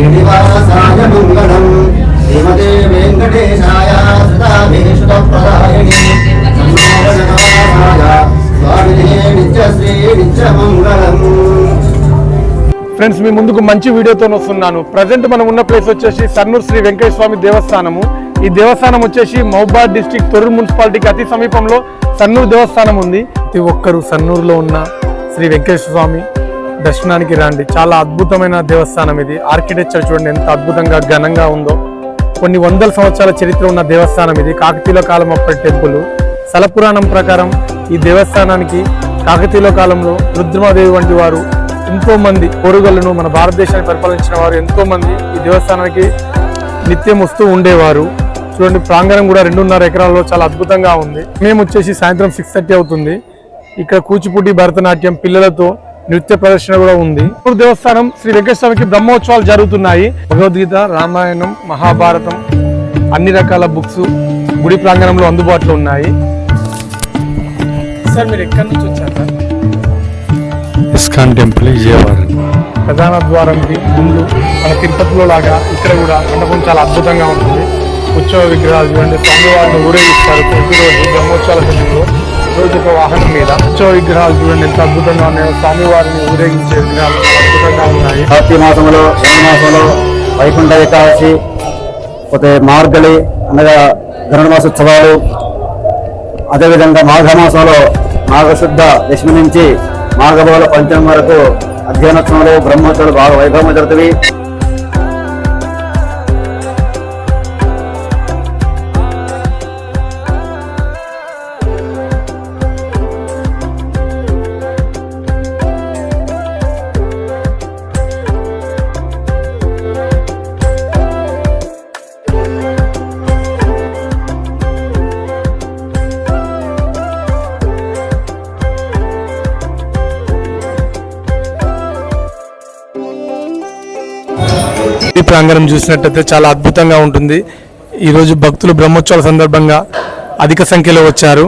శ్రీనివాసాయ మంగళం వెంకటేశాయ ఫ్రెండ్స్ మీ ముందుకు మంచి వీడియోతో వస్తున్నాను. ప్రజెంట్ మనం ఉన్న ప్లేస్ వచ్చేసి సన్నూరు శ్రీ వెంకటేశ్వర స్వామి దేవస్థానము. ఈ దేవస్థానం వచ్చేసి మహబాద్ డిస్టిక్ తొర్రూరు మున్సిపాలిటీకి అతి సమీపంలో సన్నూరు దేవస్థానం ఉంది. ప్రతి ఒక్కరు సన్నూరులో ఉన్న శ్రీ వెంకటేశ్వర స్వామి దర్శనానికి రండి. చాలా అద్భుతమైన దేవస్థానం ఇది. ఆర్కిటెక్చర్ చూడండి ఎంత అద్భుతంగా ఘనంగా ఉందో. కొన్ని వందల సంవత్సరాల చరిత్ర ఉన్న దేవస్థానం ఇది. కాకతీయుల కాలం అప్పటి టెంపుల్. సలపురాణం పురాణం ప్రకారం ఈ దేవస్థానానికి కాకతీయుల కాలంలో రుద్రమాదేవి వంటి వారు ఎంతో మంది కోరుగలను మన భారతదేశాన్ని పరిపాలించిన వారు ఎంతో మంది ఈ దేవస్థానానికి నిత్యం వస్తూ ఉండేవారు. చూడండి ప్రాంగణం కూడా రెండున్నర ఎకరాల్లో చాలా అద్భుతంగా ఉంది. మేము వచ్చేసి సాయంత్రం సిక్స్ థర్టీ అవుతుంది. ఇక్కడ కూచిపూడి భరతనాట్యం పిల్లలతో నృత్య ప్రదర్శన కూడా ఉంది. ఇప్పుడు దేవస్థానం శ్రీ వెంకటేశ్వరకి బ్రహ్మోత్సవాలు జరుగుతున్నాయి. భగవద్గీత రామాయణం మహాభారతం అన్ని రకాల బుక్స్ గుడి ప్రాంగణంలో అందుబాటులో ఉన్నాయి. సార్ మీరు ఎక్కడి నుంచి వచ్చారు సార్? ISKCON temple Vijayawada. ప్రధాన ద్వారంకి ముందు మన తిరుపతిలో లాగా ఇక్కడ కూడా మండపం చాలా అద్భుతంగా ఉంటుంది. ఉత్సవ విగ్రహాలు చూడండి స్వామివారిని ఊరేగిస్తారు ప్రతిరోజు బ్రహ్మోత్సవాల సమయంలో. రోజు వాహనం మీద ఉత్సవ విగ్రహాలు చూడండి ఎంత అద్భుతంగా ఉన్నాయో. స్వామివారిని ఊరేగించే విగ్రహాలు అద్భుతంగా ఉన్నాయి. కార్తీక మాసంలో మాసంలో వైకుంఠ ఏకాదశి పోతే మార్గళి అనగా గరుడ మాసోత్సవాలు అదేవిధంగా మాఘమాసంలో మాఘశుద్ధ దశమి నుంచి మాఘబోల పంచమి వరకు అధ్యయనోత్సవాలు బ్రహ్మోత్సవాలు బాగా వైభవం జరుగుతాయి. ఈ ప్రాంగణం చూసినట్టయితే చాలా అద్భుతంగా ఉంటుంది. ఈరోజు భక్తులు బ్రహ్మోత్సవాల సందర్భంగా అధిక సంఖ్యలో వచ్చారు.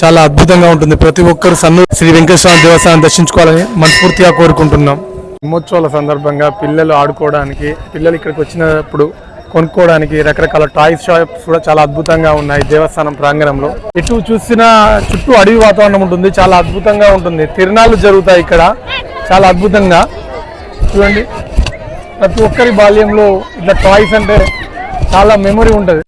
చాలా అద్భుతంగా ఉంటుంది. ప్రతి ఒక్కరు సన్ను శ్రీ వెంకటేశ్వర దేవస్థానం దర్శించుకోవాలని మనస్ఫూర్తిగా కోరుకుంటున్నాం. బ్రహ్మోత్సవాల సందర్భంగా పిల్లలు ఆడుకోవడానికి పిల్లలు ఇక్కడికి వచ్చినప్పుడు కొనుక్కోవడానికి రకరకాల టాయ్స్ షాప్స్ కూడా చాలా అద్భుతంగా ఉన్నాయి దేవస్థానం ప్రాంగణంలో. ఎటు చూసిన చుట్టూ అడవి వాతావరణం ఉంటుంది. చాలా అద్భుతంగా ఉంటుంది. తిరణాలు జరుగుతాయి ఇక్కడ. చాలా అద్భుతంగా. చూడండి. ప్రతి ఒక్కరి బాల్యంలో ఇట్లా టాయ్స్ అంటే చాలా మెమొరీ ఉంటుంది.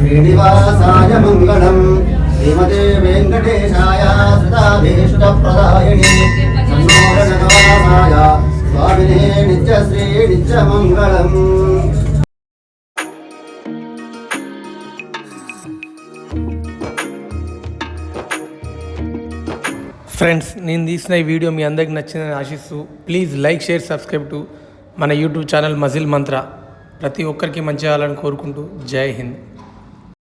శ్రీనివాసాయ మంగళం. శ్రీమతే వెంకటేశాయ సదాభీషుట ప్రదాయిని స్వామినే నిత్య శ్రీ నిత్య మంగళం ఫ్రెండ్స్ నేను తీసిన ఈ వీడియో మీ అందరికి నచ్చిందని ఆశిస్తూ please like share subscribe to మన యూట్యూబ్ ఛానల్ మజిల్ మంత్ర ప్రతి ఒక్కరికి మంచి చేయాలని కోరుకుంటూ జై హింద్.